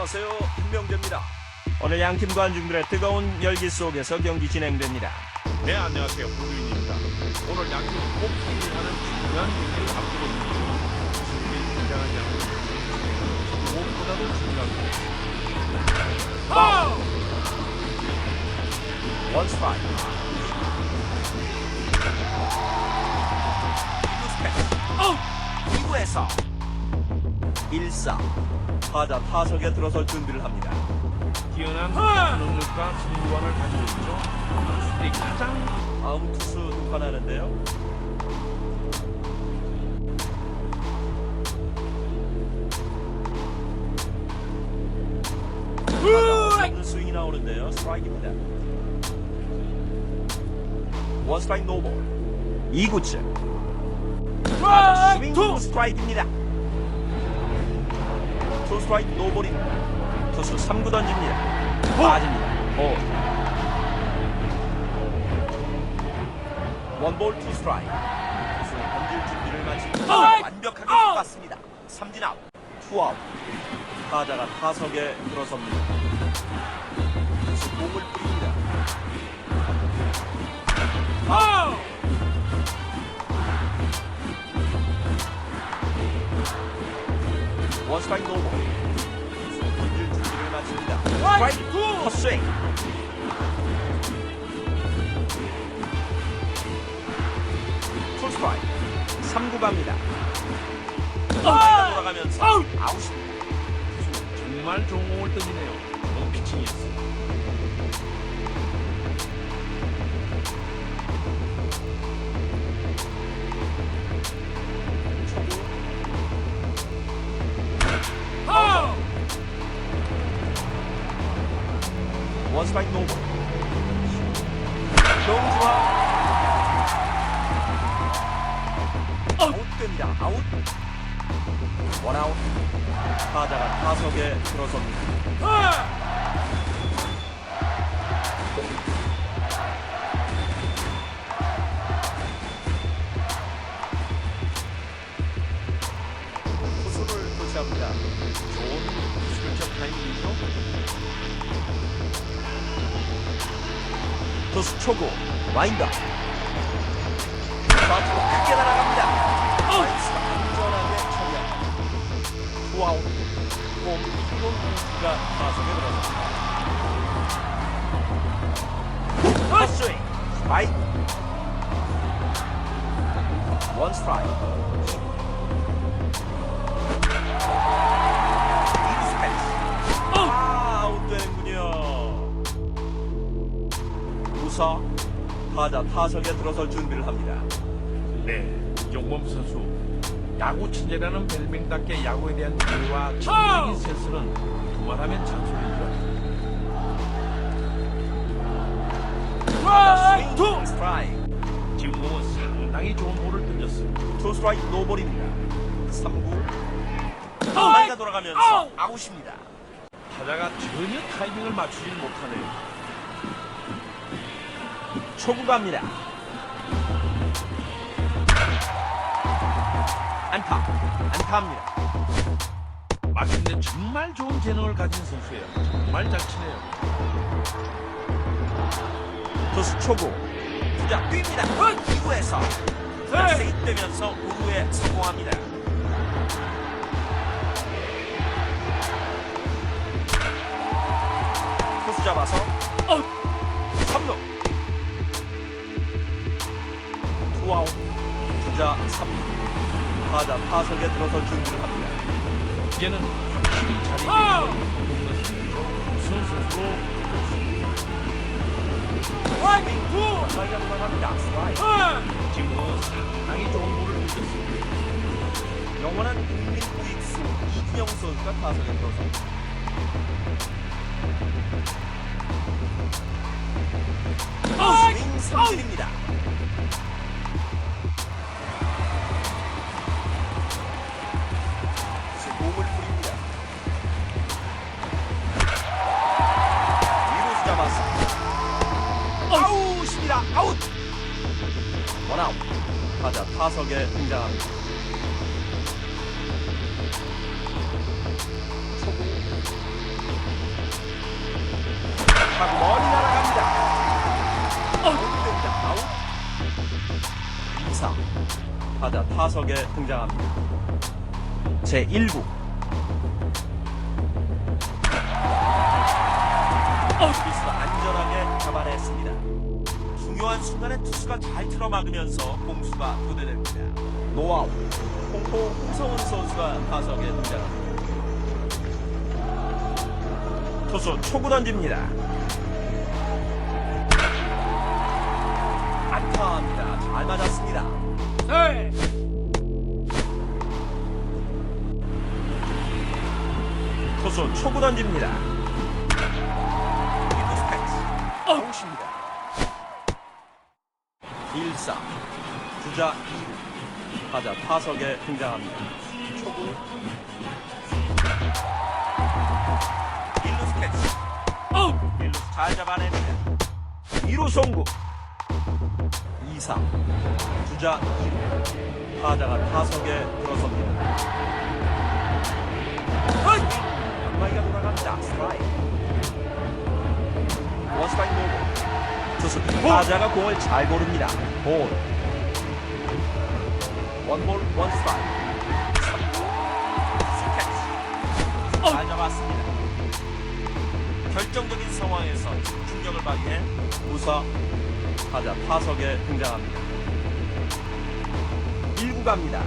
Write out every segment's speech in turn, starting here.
안녕하세요. 한명재입니다. 오늘 양 팀 관중들의 뜨거운 열기 속에서 경기 진행됩니다. 네, 안녕하세요. 부두인입니다. 오늘 양팀 꼭 승리하는 중요한 경기를 앞두고 있습니다. 타자 타석에 들어설 준비를 합니다. 뛰어난 능력과 승부관을 가지고 있죠. 선수들이 가장 다음 투수 등판하는데요. 타자 스윙이 나오는데요. 스트라이크입니다. 원 스트라이크 노볼. 2구째. 타자 스윙 투 스트라이크입니다. 투 스트라이크 노볼입니다. 투수 3구 던집니다. 빠집니다. 볼. 원볼 투 스트라이크. 투수는 던질 준비를 마치고 완벽하게 갔습니다. 삼진 아웃. 투아웃. 타자가 타석에 들어섭니다. 투수 공을 뿌립니다. 원 스트라이크 노볼. 던질 준비를 마칩니다. 스트라이크 헛스윙. 풀 스트라이크 3구 갑니다 돌아가면서 아웃입니다 정말 좋은 공을 던지네요. 좋은 피칭이었어요. 투수 초구 와인더 좌측으로 크게 날아갑니다 안전하게 처리합니다 투아웃 홈 이론 공수가 타석에 들어섭니다 헛스윙 스트라이크 원 스트라이크 우사 타자 타석에 들어설 준비를 합니다. 네, 용범 선수. 야구 천재라는 별명답게 야구에 대한 이해와 전적인 센스는 두말하면. 타자 스윙 투 스트라이크 지금 공은 상당히 좋은 볼을 던졌어요. 투 스트라이크 노볼입니다. 3구 타이가 돌아가면서 아웃입니다. 타자가 전혀 타이밍을 맞추질 못하네요. 초구 갑니다. 안타 안타합니다. 맞는데 정말 좋은 재능을 가진 선수예요. 정말 잘 치네요. 투수 초구 주자 뜁니다. 2구에서 세입되면서 우루에 성공합니다. 투수 잡아서 3루 3루 타자 타석에 들어서 준비를 합니다. 이제는. 우선 선수로 스윙 투 타자 돌아갑니다. 스트라이크 지금 공은 상당히 좋은 볼을 던졌습니다. 영원한 국민 우익수 이준영 선수가 타석에 들어섭니다. 타석에 등장합니다. 제 1구 수비수가 안전하게 잡아냈습니다. 중요한 순간에 투수가 잘 틀어막으면서 공수가 교대됩니다. 노아웃 홍포 홍성훈 선수가 타석에 등장합니다. 투수 초구 던집니다. 안타합니다. 잘 맞았습니다. 네. 투수 초구 던집니다. 아웃입니다. 1사 주자 2루 타자 타석에 등장합니다. 초구 1루 스캐치 아웃. 1루 잘 잡아냅니다. 2루 송구 2사 주자 2루 타자가 타석에 들어섭니다. 원스트라이크 노볼 투수 타자가 공을 잘 고릅니다. 볼 원볼 원스트라이크 스캐치 잘 잡았습니다. 결정적인 상황에서 집중력을 발휘해 우사 타자 타석에 등장합니다. 1구 갑니다.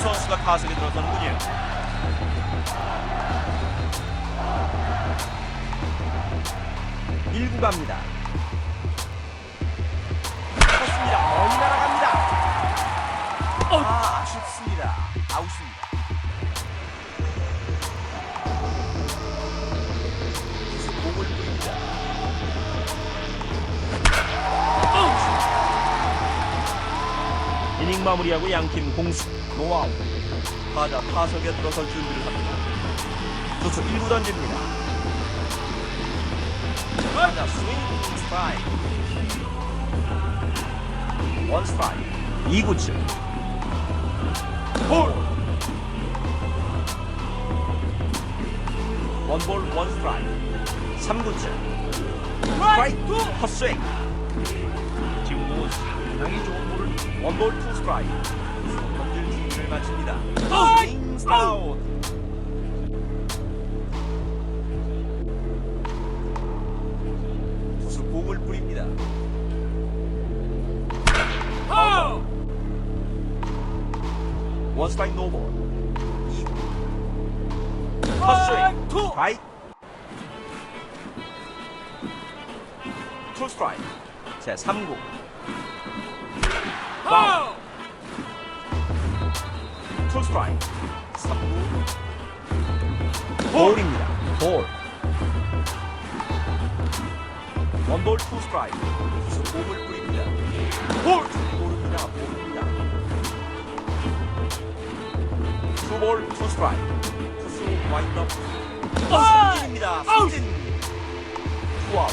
선수가 타석에 들어서는군요. 일구 갑니다. 쳤습니다. 멀리 날아갑니다. 아, 아쉽습니다. 아웃입니다. 마무리하고 양팀 공수. 노하우. 과자 파석에 들어설 준비를 합니다. 투수 1구 던집니다. 타자 스윙 스트라이크. 원 스트라이크. 2구치 볼 원볼 원스트라이크. 3구치 스트라이크 헛스윙. 지금 상당히 좋은 원볼 투 스트라이크. 던질 준비를 마칩니다! 스윙 스타웃 투수 공을 뿌립니다. 아웃. 원 스트라이크 노볼 2구 헛스윙 투. 스트라이크 투 스트라이크 제 3구 아웃. 투 스트라이크 3구 볼입니다 볼 원볼 투 스트라이크 투수 공을 뿌립니다 볼 볼입니다 볼입니다 투볼 투 스트라이크 투수 와인드업 삼진입니다 삼진 투아웃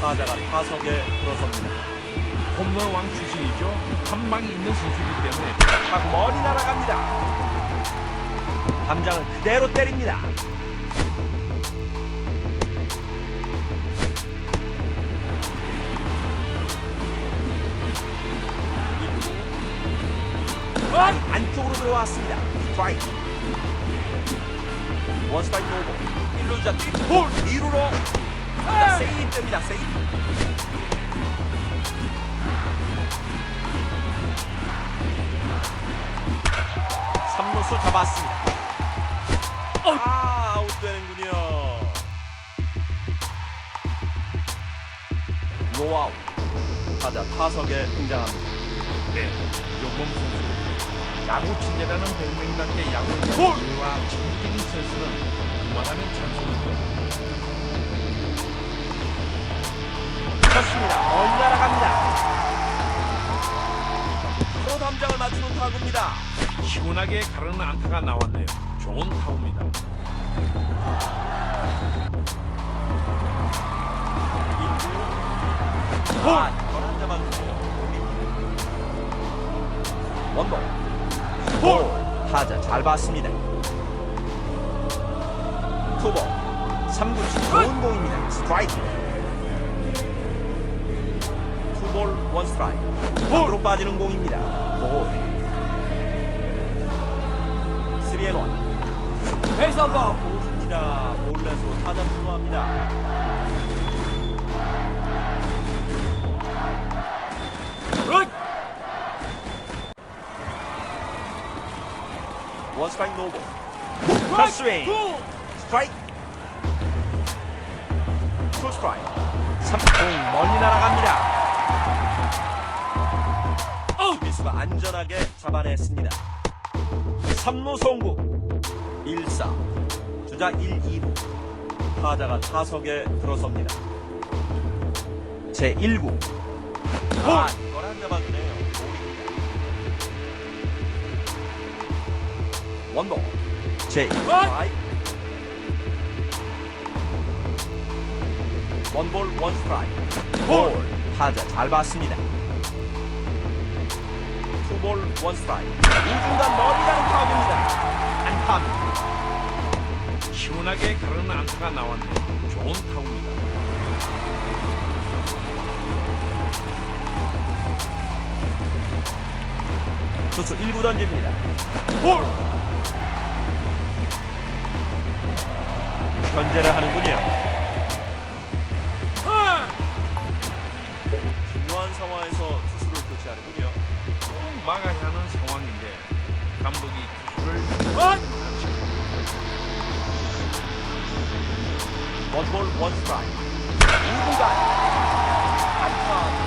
타자가 타석에 들어섭니다 홈런 왕 출신이죠. 한 방이 있는 선수이기 때문에 타구 멀리 날아갑니다 담장을 그대로 때립니다 안, 안쪽으로 들어왔습니다. 스트라이크. 원 스트라이크 노볼. 1루 주자 볼 2루로 자, 세이브 됩니다. 세이 브. 삼루수 잡았습니다. 아, 아웃되는군요. 노아웃. 타자 타석에 등장합니다. 네, 요범 선수 야구 친절하는 백명답게 야구의 재미와 진기인 선수는 그만하면 찬송이 시원하게 가르는 안타가 나왔네요. 좋은 타구입니다. 원볼. 볼. 타자 잘 봤습니다. 투볼. 3구 좋은 공입니다. 스트라이크. 투볼 원 스트라이크. 볼로 빠지는 공입니다. 볼. 3앤 1. 베이스 한번 보십니다. 볼넷으로 타자 투구합니다. 원 스트라이크 노볼. 헛스윙. 스트라이크. 투 스트라이크. 3공 멀리 날아갑니다. 미수가 안전하게 잡아냈습니다. 3루 송구 1사 주자 1, 2루. 타자가 타석에 들어섭니다. 제 1구. 아, 이걸 안 잡아주네요. 볼입니다. 원볼. 제 2구. 원볼 원 스트라이크. 볼 타자 잘 봤습니다. 투볼 원 스트라이크 우중간 멀리 가는 타구입니다. 안타입니다. 시원하게 가르는 안타가 나왔네요. 좋은 타구입니다. 투수 1구 던집니다. 볼! 견제를 하는군요. 중요한 상황에서 투수를 교체하는군요. 막아야 하는 상황인데 감독이 기술을 원볼 원스트라이크. 2구간 안타